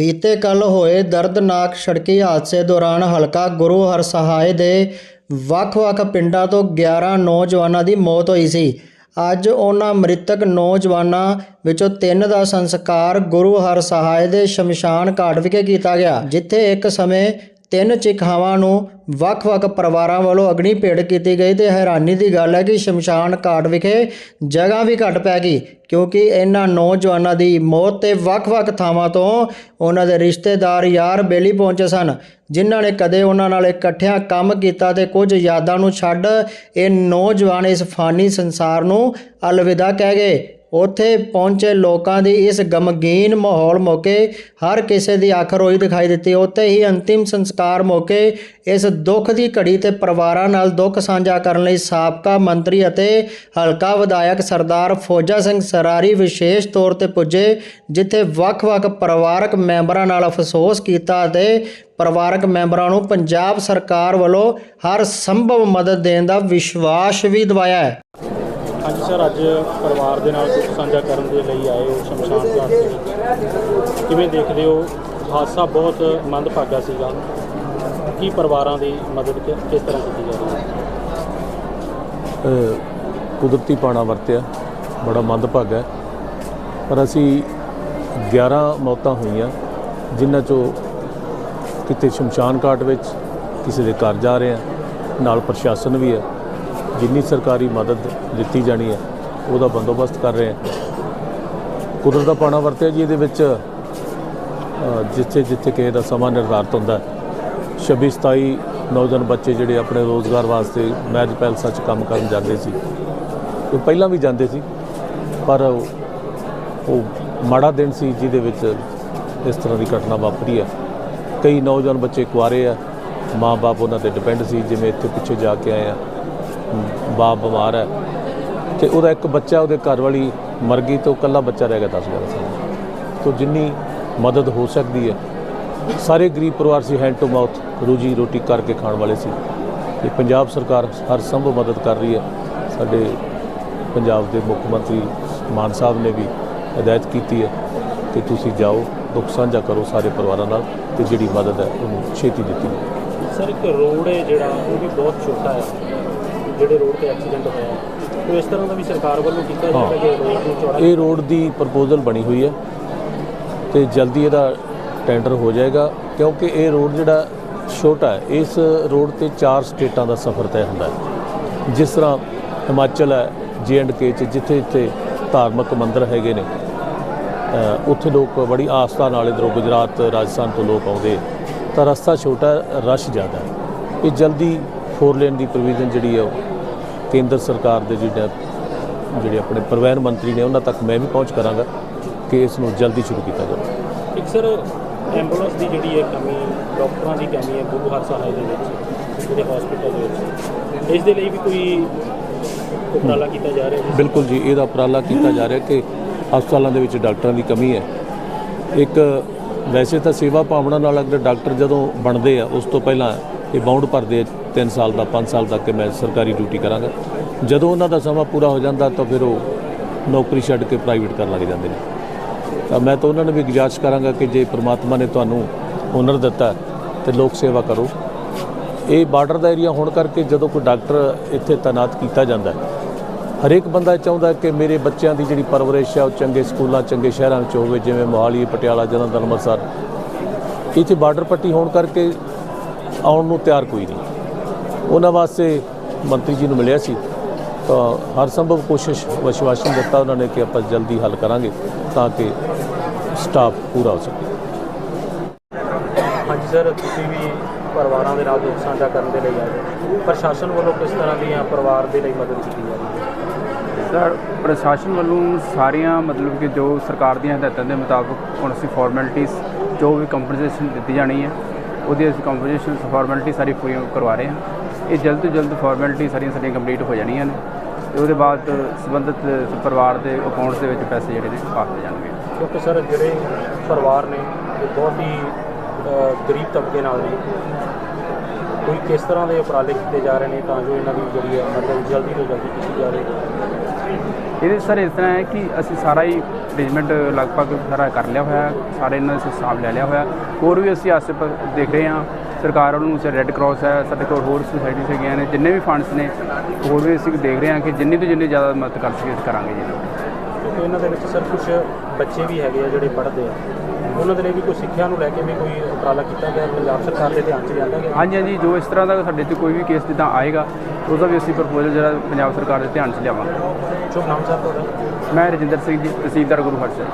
ਬੀਤੇ ਕੱਲ ਹੋਏ ਦਰਦਨਾਕ ਸੜਕੀ ਹਾਦਸੇ ਦੌਰਾਨ ਹਲਕਾ ਗੁਰੂ ਹਰਸਹਾਏ ਦੇ ਵੱਖ-ਵੱਖ ਪਿੰਡਾਂ ਤੋਂ 11 ਨੌਜਵਾਨਾਂ ਦੀ ਮੌਤ ਹੋਈ ਸੀ। ਅੱਜ ਉਹਨਾਂ ਮ੍ਰਿਤਕ ਨੌਜਵਾਨਾਂ ਵਿੱਚੋਂ ਤਿੰਨ ਦਾ ਸੰਸਕਾਰ ਗੁਰੂ ਹਰਸਹਾਏ ਦੇ ਸ਼ਮਸ਼ਾਨ ਘਾਟ ਵਿਖੇ ਕੀਤਾ ਗਿਆ, ਜਿੱਥੇ ਇੱਕ ਸਮੇਂ ਤਿੰਨ ਚਿਖਾਵਾਂ ਨੂੰ ਵੱਖ-ਵੱਖ ਪਰਿਵਾਰਾਂ ਵੱਲੋਂ ਅਗਨੀ ਭੇਟ ਕੀਤੀ ਗਈ ਤੇ ਹੈਰਾਨੀ ਦੀ ਗੱਲ ਹੈ ਕਿ ਸ਼ਮਸ਼ਾਨ ਘਾਟ ਵਿਖੇ ਜਗ੍ਹਾ ਵੀ ਘੱਟ ਪੈ ਗਈ, ਕਿਉਂਕਿ ਇਹਨਾਂ ਨੌਜਵਾਨਾਂ ਦੀ ਮੌਤ ਤੇ ਵੱਖ-ਵੱਖ ਥਾਵਾਂ ਤੋਂ ਉਹਨਾਂ ਦੇ ਰਿਸ਼ਤੇਦਾਰ ਯਾਰ ਬੇਲੀ ਪਹੁੰਚੇ ਸਨ, ਜਿਨ੍ਹਾਂ ਨੇ ਕਦੇ ਉਹਨਾਂ ਨਾਲ ਇਕੱਠਿਆਂ ਕੰਮ ਕੀਤਾ ਤੇ ਕੁਝ ਯਾਦਾਂ ਨੂੰ ਛੱਡ ਇਹ ਨੌਜਵਾਨ ਇਸ ਫਾਨੀ ਸੰਸਾਰ ਨੂੰ ਅਲਵਿਦਾ ਕਹਿ ਗਏ। ਉੱਥੇ ਪਹੁੰਚੇ ਲੋਕਾਂ ਦੀ ਇਸ ਗਮਗੀਨ ਮਾਹੌਲ ਮੌਕੇ ਹਰ ਕਿਸੇ ਦੀ ਅੱਖ ਰੋਈ ਦਿਖਾਈ ਦਿੱਤੀ। ਉੱਥੇ ਹੀ ਅੰਤਿਮ ਸੰਸਕਾਰ ਮੌਕੇ ਇਸ ਦੁੱਖ ਦੀ ਘੜੀ ਤੇ ਪਰਿਵਾਰਾਂ ਨਾਲ ਦੁੱਖ ਸਾਂਝਾ ਕਰਨ ਲਈ ਸਾਬਕਾ ਮੰਤਰੀ ਅਤੇ ਹਲਕਾ ਵਿਧਾਇਕ ਸਰਦਾਰ ਫੌਜਾ ਸਿੰਘ ਸਰਾਰੀ ਵਿਸ਼ੇਸ਼ ਤੌਰ ਤੇ ਪੁੱਜੇ, ਜਿੱਥੇ ਵੱਖ-ਵੱਖ ਪਰਿਵਾਰਕ ਮੈਂਬਰਾਂ ਨਾਲ ਅਫਸੋਸ ਕੀਤਾ ਅਤੇ ਪਰਿਵਾਰਕ ਮੈਂਬਰਾਂ ਨੂੰ ਪੰਜਾਬ ਸਰਕਾਰ ਵੱਲੋਂ ਹਰ ਸੰਭਵ ਮਦਦ ਦੇਣ ਦਾ ਵਿਸ਼ਵਾਸ ਵੀ ਦਿਵਾਇਆ ਹੈ। ਹਾਂਜੀ ਸਰ, ਅੱਜ ਪਰਿਵਾਰ ਦੇ ਨਾਲ ਦੁੱਖ ਸਾਂਝਾ ਕਰਨ ਦੇ ਲਈ ਆਏ ਹੋ ਸ਼ਮਸ਼ਾਨ ਘਾਟ ਦੇ ਵਿੱਚ। ਕਿਵੇਂ ਦੇਖਦੇ ਹੋ? ਹਾਦਸਾ ਬਹੁਤ ਮੰਦਭਾਗਾ ਸੀਗਾ। ਕੀ ਪਰਿਵਾਰਾਂ ਦੀ ਮਦਦ ਕਿਸ ਤਰ੍ਹਾਂ ਕੀਤੀ ਜਾ ਰਹੀ ਹੈ? ਕੁਦਰਤੀ ਪਾਣਾ ਵਰਤਿਆ। ਬੜਾ ਮੰਦਭਾਗਾ ਹੈ। ਪਰ ਅਸੀਂ 11 ਮੌਤਾਂ ਹੋਈਆਂ, ਜਿਨ੍ਹਾਂ ਚੋਂ ਕਿਤੇ ਸ਼ਮਸ਼ਾਨ ਘਾਟ ਵਿੱਚ ਕਿਸੇ ਦੇ ਘਰ ਜਾ ਰਹੇ ਆ ਨਾਲ ਪ੍ਰਸ਼ਾਸਨ ਵੀ ਹੈ। ਜਿੰਨੀ ਸਰਕਾਰੀ ਮਦਦ ਦਿੱਤੀ ਜਾਣੀ ਹੈ, ਉਹਦਾ ਬੰਦੋਬਸਤ ਕਰ ਰਹੇ ਆ ਕੁਦਰਤ ਦਾ ਪਾਣਾ ਵਰਤਿਆ ਜੀ ਇਹਦੇ ਵਿੱਚ ਜਿੱਥੇ ਜਿੱਥੇ ਕਿਸੇ ਦਾ ਸਮਾਂ ਨਿਰਧਾਰਤ ਹੁੰਦਾ ਹੈ। 26 27 ਨੌਜਵਾਨ ਬੱਚੇ ਜਿਹੜੇ ਆਪਣੇ ਰੋਜ਼ਗਾਰ ਵਾਸਤੇ ਮੈਰਿਜ ਪੈਲਸਾਂ 'ਚ ਕੰਮ ਕਰਨ ਜਾਂਦੇ ਸੀ। ਉਹ ਪਹਿਲਾਂ ਵੀ ਜਾਂਦੇ ਸੀ, ਪਰ ਉਹ ਮਾੜਾ ਦਿਨ ਸੀ ਜਿਹਦੇ ਵਿੱਚ ਇਸ ਤਰ੍ਹਾਂ ਦੀ ਘਟਨਾ ਵਾਪਰੀ ਹੈ। ਕਈ ਨੌਜਵਾਨ ਬੱਚੇ ਕੁਆਰੇ ਆ ਮਾਂ-ਬਾਪ ਉਹਨਾਂ ਤੇ ਡਿਪੈਂਡ ਸੀ, ਜਿਵੇਂ ਇੱਥੇ ਪਿੱਛੇ ਜਾ ਕੇ ਆਏ ਆ ਬਾਪ ਬਿਮਾਰ ਹੈ ਤੇ ਉਹਦਾ ਇੱਕ ਬੱਚਾ ਉਹਦੇ ਘਰ ਵਾਲੀ ਮਰ ਗਈ ਤੇ ਉਹ ਇਕੱਲਾ ਬੱਚਾ ਰਹਿ ਗਿਆ 10 11 ਸਾਲ। ਤੋਂ ਜਿੰਨੀ ਮਦਦ ਹੋ ਸਕਦੀ ਹੈ, ਸਾਰੇ ਗਰੀਬ ਪਰਿਵਾਰ ਸੀ ਹੈਂਡ ਟੂ ਮਾਊਥ ਰੋਜੀ ਰੋਟੀ ਕਰਕੇ ਖਾਣ ਵਾਲੇ ਸੀ। ਤੇ ਪੰਜਾਬ ਸਰਕਾਰ ਹਰ ਸੰਭਵ ਮਦਦ ਕਰ ਰਹੀ ਹੈ। ਸਾਡੇ ਪੰਜਾਬ ਦੇ ਮੁੱਖ ਮੰਤਰੀ ਮਾਨ ਸਾਹਿਬ ਨੇ ਵੀ ਹਦਾਇਤ ਕੀਤੀ ਹੈ ਕਿ ਤੁਸੀਂ ਜਾਓ, ਦੁੱਖ ਸਾਂਝਾ ਕਰੋ ਸਾਰੇ ਪਰਿਵਾਰਾਂ ਨਾਲ ਤੇ ਜਿਹੜੀ ਮਦਦ ਹੈ ਉਹਨੂੰ ਛੇਤੀ ਦਿੱਤੀ ਸਰ, ਇੱਕ ਰੋਡ ਹੈ ਜਿਹੜਾ, ਉਹ ਵੀ ਬਹੁਤ ਛੋਟਾ ਹੈ। ਜਿਹੜੇ ਰੋਡ ਤੇ ਐਕਸੀਡੈਂਟ ਹੋਇਆ ਉਹ ਇਸ ਤਰ੍ਹਾਂ ਦਾ ਵੀ ਸਰਕਾਰ ਵੱਲੋਂ ਕੀਤਾ। ਜਾਵੇ ਕਿ ਰੋਡ ਨੂੰ ਚੌੜਾ ਇਹ ਰੋਡ ਦੀ ਪ੍ਰਪੋਜ਼ਲ ਬਣੀ ਹੋਈ ਹੈ ਤੇ ਜਲਦੀ ਇਹਦਾ ਟੈਂਡਰ ਹੋ ਜਾਏਗਾ ਕਿਉਂਕਿ ਇਹ ਰੋਡ ਜਿਹੜਾ ਛੋਟਾ ਹੈ ਇਸ ਰੋਡ ਤੇ ਚਾਰ ਸਟੇਟਾਂ ਦਾ ਸਫ਼ਰ ਤੈਅ ਹੁੰਦਾ ਹੈ। ਜਿਸ ਤਰ੍ਹਾਂ ਹਿਮਾਚਲ ਹੈ ਜੇ ਐਂਡ ਕੇ ਚ ਜਿੱਥੇ ਜਿੱਥੇ ਧਾਰਮਿਕ ਮੰਦਿਰ ਹੈਗੇ ਨੇ ਉੱਥੇ ਲੋਕ ਬੜੀ ਆਸਥਾ ਨਾਲ ਇਧਰੋਂ ਗੁਜਰਾਤ ਰਾਜਸਥਾਨ ਤੋਂ ਲੋਕ ਆਉਂਦੇ। ਤਾਂ ਰਸਤਾ ਛੋਟਾ ਰਸ਼ ਜ਼ਿਆਦਾ ਇਹ ਜਲਦੀ ਫੋਰ ਲੇਨ ਦੀ ਪ੍ਰੋਵੀਜ਼ਨ ਜਿਹੜੀ ਹੈ ਉਹ ਕੇਂਦਰ ਸਰਕਾਰ ਦੇ ਜਿਹੜਾ ਜਿਹੜੇ ਆਪਣੇ ਪਰਿਵਹਨ ਮੰਤਰੀ ਨੇ ਉਹਨਾਂ ਤੱਕ ਮੈਂ ਵੀ ਪਹੁੰਚ ਕਰਾਂਗਾ ਕਿ ਇਸ ਨੂੰ ਜਲਦੀ ਸ਼ੁਰੂ ਕੀਤਾ ਜਾਵੇ। ਇੱਕ ਸਰ ਐਂਬੂਲੈਂਸ ਦੀ ਜਿਹੜੀ ਹੈ ਕਮੀ ਡਾਕਟਰਾਂ ਦੀ ਕਮੀ ਹੈ ਗੁਰੂ ਹਰਸਹਾਏ ਦੇ ਵਿੱਚ ਜਿਹੜੇ ਹਸਪੀਟਲ ਦੇ ਵਿੱਚ ਇਸ ਦੇ ਲਈ ਵੀ ਕੋਈ ਉਪਰਾਲਾ ਕੀਤਾ ਜਾ ਰਿਹਾ ਹੈ? ਬਿਲਕੁਲ ਜੀ ਇਹਦਾ ਉਪਰਾਲਾ ਕੀਤਾ ਜਾ ਰਿਹਾ ਕਿ ਹਸਪਤਾਲਾਂ ਦੇ ਵਿੱਚ ਡਾਕਟਰਾਂ ਦੀ ਕਮੀ ਹੈ। ਇੱਕ ਵੈਸੇ ਤਾਂ ਸੇਵਾ ਭਾਵਨਾ ਨਾਲ ਅਗਰ ਡਾਕਟਰ ਜਦੋਂ ਬਣਦੇ ਆ ਉਸ ਤੋਂ ਪਹਿਲਾਂ ਇਹ ਬਾਉਂਡ ਭਰਦੇ ਆ 3 ਸਾਲ ਦਾ 5 ਸਾਲ ਤੱਕ ਕਿ ਮੈਂ ਸਰਕਾਰੀ ਡਿਊਟੀ ਕਰਾਂਗਾ। ਜਦੋਂ ਉਹਨਾਂ ਦਾ ਸਮਾਂ ਪੂਰਾ ਹੋ ਜਾਂਦਾ ਤਾਂ ਫਿਰ ਉਹ ਨੌਕਰੀ ਛੱਡ ਕੇ ਪ੍ਰਾਈਵੇਟ ਕਰਨ ਲੱਗ ਜਾਂਦੇ ਨੇ। ਤਾਂ ਮੈਂ ਤਾਂ ਉਹਨਾਂ ਨੂੰ ਵੀ ਗੁਜ਼ਾਰਿਸ਼ ਕਰਾਂਗਾ ਕਿ ਜੇ ਪ੍ਰਮਾਤਮਾ ਨੇ ਤੁਹਾਨੂੰ ਹੁਨਰ ਦਿੱਤਾ ਤੇ ਲੋਕ ਸੇਵਾ ਕਰੋ। ਇਹ ਬਾਰਡਰ ਦਾ ਏਰੀਆ ਹੋਣ ਕਰਕੇ ਜਦੋਂ ਕੋਈ ਡਾਕਟਰ ਇੱਥੇ ਤਾਇਨਾਤ ਕੀਤਾ ਜਾਂਦਾ ਹਰੇਕ ਬੰਦਾ ਚਾਹੁੰਦਾ ਕਿ ਮੇਰੇ ਬੱਚਿਆਂ ਦੀ ਜਿਹੜੀ ਪਰਵਰਿਸ਼ ਹੈ ਉਹ ਚੰਗੇ ਸਕੂਲਾਂ, ਚੰਗੇ ਸ਼ਹਿਰਾਂ ਵਿੱਚ ਹੋਵੇ, ਜਿਵੇਂ ਮੋਹਾਲੀ, ਪਟਿਆਲਾ, ਜਲੰਧਰ, ਅੰਮ੍ਰਿਤਸਰ। ਇੱਥੇ ਬਾਰਡਰ ਪੱਟੀ ਹੋਣ ਕਰਕੇ ਆਉਣ ਨੂੰ ਤਿਆਰ ਕੋਈ ਨਹੀਂ। ਉਹਨਾਂ ਵਾਸਤੇ ਮੰਤਰੀ ਜੀ ਨੂੰ ਮਿਲਿਆ ਸੀ। ਤਾਂ ਹਰ ਸੰਭਵ ਕੋਸ਼ਿਸ਼ ਵਿਸ਼ਵਾਸਨ ਦਿੱਤਾ ਉਹਨਾਂ ਨੇ ਕਿ ਆਪਾਂ ਜਲਦੀ ਹੱਲ ਕਰਾਂਗੇ ਤਾਂ ਕਿ ਸਟਾਫ ਪੂਰਾ ਹੋ ਸਕੇ। ਹਾਂਜੀ ਸਰ ਤੁਸੀਂ ਵੀ ਪਰਿਵਾਰਾਂ ਦੇ ਨਾਲ ਦੁੱਖ ਸਾਂਝਾ ਕਰਨ ਦੇ ਲਈ ਆਏ ਹੋ। ਪ੍ਰਸ਼ਾਸਨ ਵੱਲੋਂ ਕਿਸ ਤਰ੍ਹਾਂ ਦੀਆਂ ਪਰਿਵਾਰ ਦੇ ਲਈ ਮਦਦ ਕੀਤੀ ਜਾ ਰਹੀ ਹੈ? ਸਰ ਪ੍ਰਸ਼ਾਸਨ ਵੱਲੋਂ ਸਾਰੀਆਂ ਮਤਲਬ ਕਿ ਜੋ ਸਰਕਾਰ ਦੀਆਂ ਹਦਾਇਤਾਂ ਦੇ ਮੁਤਾਬਕ ਹੁਣ ਅਸੀਂ ਫਾਰਮੈਲਿਟੀਜ਼ ਜੋ ਵੀ ਕੰਪਨਸੇਸ਼ਨ ਦਿੱਤੀ ਜਾਣੀ ਹੈ ਉਹਦੀ ਅਸੀਂ ਕੰਪਨਸੇਸ਼ਨ ਫਾਰਮੈਲਿਟੀ ਸਾਰੀ ਪੂਰੀ ਕਰਵਾ ਰਹੇ ਹਾਂ। ਇਹ ਜਲਦ ਤੋਂ ਜਲਦ ਫਾਰਮੈਲਿਟੀ ਸਾਰੀਆਂ ਸਾਡੀਆਂ ਕੰਪਲੀਟ ਹੋ ਜਾਣੀਆਂ ਨੇ ਤੇ ਉਹਦੇ ਬਾਅਦ ਸੰਬੰਧਿਤ ਪਰਿਵਾਰ ਦੇ ਅਕਾਊਂਟਸ ਦੇ ਵਿੱਚ ਪੈਸੇ ਜਿਹੜੇ ਨੇ ਪਾ ਦਿੱਤੇ ਜਾਣਗੇ। ਕਿਉਂਕਿ ਸਰ ਜਿਹੜੇ ਪਰਿਵਾਰ ਨੇ ਇਹ ਬਹੁਤ ਹੀ ਗਰੀਬ ਤਬਕੇ ਨਾਲ ਨੇ। ਕੋਈ ਕਿਸ ਤਰ੍ਹਾਂ ਦੇ ਉਪਰਾਲੇ ਕੀਤੇ ਜਾ ਰਹੇ ਨੇ ਤਾਂ ਜੋ ਇਹਨਾਂ ਦੀ ਜਿਹੜੀ ਹੈ ਮਦਦ ਜਲਦੀ ਤੋਂ ਜਲਦੀ ਕੀਤੀ ਜਾਵੇ? ਇਹਦੇ ਸਰ ਇਸ ਤਰ੍ਹਾਂ ਹੈ ਕਿ ਅਸੀਂ ਸਾਰਾ ਹੀ ਅਰੇਂਜਮੈਂਟ ਲਗਭਗ ਸਾਰਾ ਕਰ ਲਿਆ ਹੋਇਆ, ਸਾਰੇ ਇਹਨਾਂ ਦਾ ਹਿਸਾਬ ਲੈ ਲਿਆ ਹੋਇਆ। ਹੋਰ ਵੀ ਅਸੀਂ ਆਸੇ ਪਾਸੇ ਦੇਖ ਰਹੇ ਹਾਂ, ਸਰਕਾਰ ਵੱਲੋਂ ਸੇ ਰੈੱਡ ਕਰਾਸ ਹੈ, ਸਾਡੇ ਕੋਲ ਹੋਰ ਸੁਸਾਇਟੀਜ਼ ਹੈਗੀਆਂ ਨੇ, ਜਿੰਨੇ ਵੀ ਫੰਡਸ ਨੇ, ਹੋਰ ਵੀ ਅਸੀਂ ਦੇਖ ਰਹੇ ਹਾਂ ਕਿ ਜਿੰਨੀ ਤੋਂ ਜਿੰਨੀ ਜ਼ਿਆਦਾ ਮਦਦ ਕਰ ਸਕੀਏ ਅਸੀਂ ਕਰਾਂਗੇ ਜੀ। ਕਿਉਂਕਿ ਇਹਨਾਂ ਦੇ ਵਿੱਚ ਸਰ ਕੁਝ ਬੱਚੇ ਵੀ ਹੈਗੇ ਆ ਜਿਹੜੇ ਪੜ੍ਹਦੇ ਆ। ਉਹਨਾਂ ਦੇ ਲਈ ਵੀ ਕੋਈ ਸਿੱਖਿਆ ਨੂੰ ਲੈ ਕੇ ਵੀ ਕੋਈ ਉਪਰਾਲਾ ਕੀਤਾ ਗਿਆ ਪੰਜਾਬ ਸਰਕਾਰ ਦੇ ਧਿਆਨ 'ਚ ਲਿਆਂਦਾ ਗਿਆ? ਹਾਂਜੀ ਹਾਂਜੀ ਜੋ ਇਸ ਤਰ੍ਹਾਂ ਦਾ ਸਾਡੇ 'ਤੇ ਕੋਈ ਵੀ ਕੇਸ ਜਿੱਦਾਂ ਆਏਗਾ ਉਹਦਾ ਵੀ ਅਸੀਂ ਪ੍ਰਪੋਜ਼ਲ ਜਿਹੜਾ ਪੰਜਾਬ ਸਰਕਾਰ ਦੇ ਧਿਆਨ 'ਚ ਲਿਆਵਾਂਗੇ। ਸ਼ੁਭ ਨਾਮ ਤੁਹਾਡਾ। ਮੈਂ ਰਜਿੰਦਰ ਸਿੰਘ ਜੀ ਤਹਿਸੀਲਦਾਰ ਗੁਰੂ ਹਰਸਰ